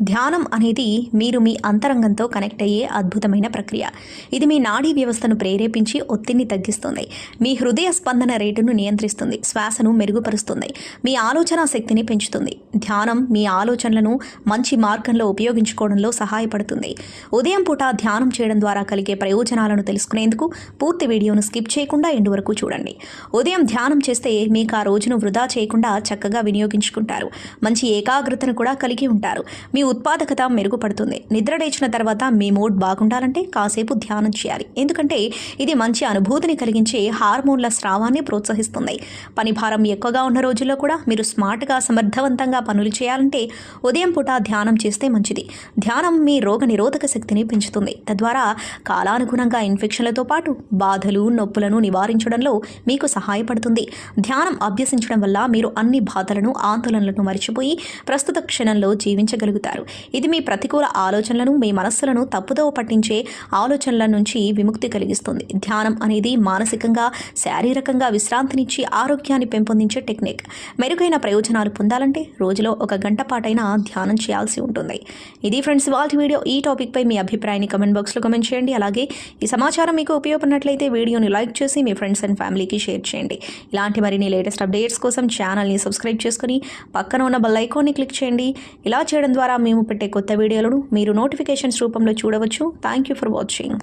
ధ్యానం అనేది మీరు మీ అంతరంగంతో కనెక్ట్ అయ్యే అద్భుతమైన ప్రక్రియ. ఇది మీ నాడీ వ్యవస్థను ప్రేరేపించి ఒత్తిడిని తగ్గిస్తుంది. మీ హృదయ స్పందన రేటును నియంత్రిస్తుంది. శ్వాసను మెరుగుపరుస్తుంది. మీ ఆలోచన శక్తిని పెంచుతుంది. ధ్యానం మీ ఆలోచనలను మంచి మార్గంలో ఉపయోగించుకోవడంలో సహాయపడుతుంది. ఉదయం పూట ధ్యానం చేయడం ద్వారా కలిగే ప్రయోజనాలను తెలుసుకునేందుకు పూర్తి వీడియోను స్కిప్ చేయకుండా ఎండు వరకు చూడండి. ఉదయం ధ్యానం చేస్తే మీకు ఆ రోజును వృధా చేయకుండా చక్కగా వినియోగించుకుంటారు. మంచి ఏకాగ్రతను కూడా కలిగి ఉంటారు. మీ ఉత్పాదకత మెరుగుపడుతుంది. నిద్ర లేచిన తర్వాత మీ మూడ్ బాగుండాలంటే కాసేపు ధ్యానం చేయాలి. ఎందుకంటే ఇది మంచి అనుభూతిని కలిగించే హార్మోన్ల స్రావాన్ని ప్రోత్సహిస్తుంది. పని భారం ఎక్కువగా ఉన్న రోజుల్లో కూడా మీరు స్మార్ట్గా సమర్థవంతంగా పనులు చేయాలంటే ఉదయం పూట ధ్యానం చేస్తే మంచిది. ధ్యానం మీ రోగ నిరోధక శక్తిని పెంచుతుంది. తద్వారా కాలానుగుణంగా ఇన్ఫెక్షన్లతో పాటు బాధలు నొప్పులను నివారించడంలో మీకు సహాయపడుతుంది. ధ్యానం అభ్యసించడం వల్ల మీరు అన్ని బాధలను ఆందోళనలను మర్చిపోయి ప్రస్తుత క్షణంలో జీవించగలుగుతారు. ఇది మీ ప్రతికూల ఆలోచనలను మీ మనస్సులను తప్పుదోవ పట్టించే ఆలోచనల నుంచి విముక్తి కలిగిస్తుంది. ధ్యానం అనేది మానసికంగా శారీరకంగా విశ్రాంతినిచ్చి ఆరోగ్యాన్ని పెంపొందించే టెక్నిక్. మెరుగైన ప్రయోజనాలు పొందాలంటే రోజులో ఒక గంట పాటైనా ధ్యానం చేయాల్సి ఉంటుంది. ఇది ఫ్రెండ్స్ వాళ్ళ వీడియో. ఈ టాపిక్పై మీ అభిప్రాయాన్ని కమెంట్ బాక్స్లో కమెంట్ చేయండి. అలాగే ఈ సమాచారం మీకు ఉపయోగపడినట్లయితే వీడియోని లైక్ చేసి మీ ఫ్రెండ్స్ అండ్ ఫ్యామిలీకి షేర్ చేయండి. ఇలాంటి మరిన్ని లేటెస్ట్ అప్డేట్స్ కోసం ఛానల్ని సబ్స్క్రైబ్ చేసుకుని పక్కన ఉన్న బెల్ ఐకాన్ని క్లిక్ చేయండి. ఇలా చేయడం ద్వారా మేము పెట్టే కొత్త వీడియోలను మీరు నోటిఫికేషన్స్ రూపంలో చూడవచ్చు. Thank you for watching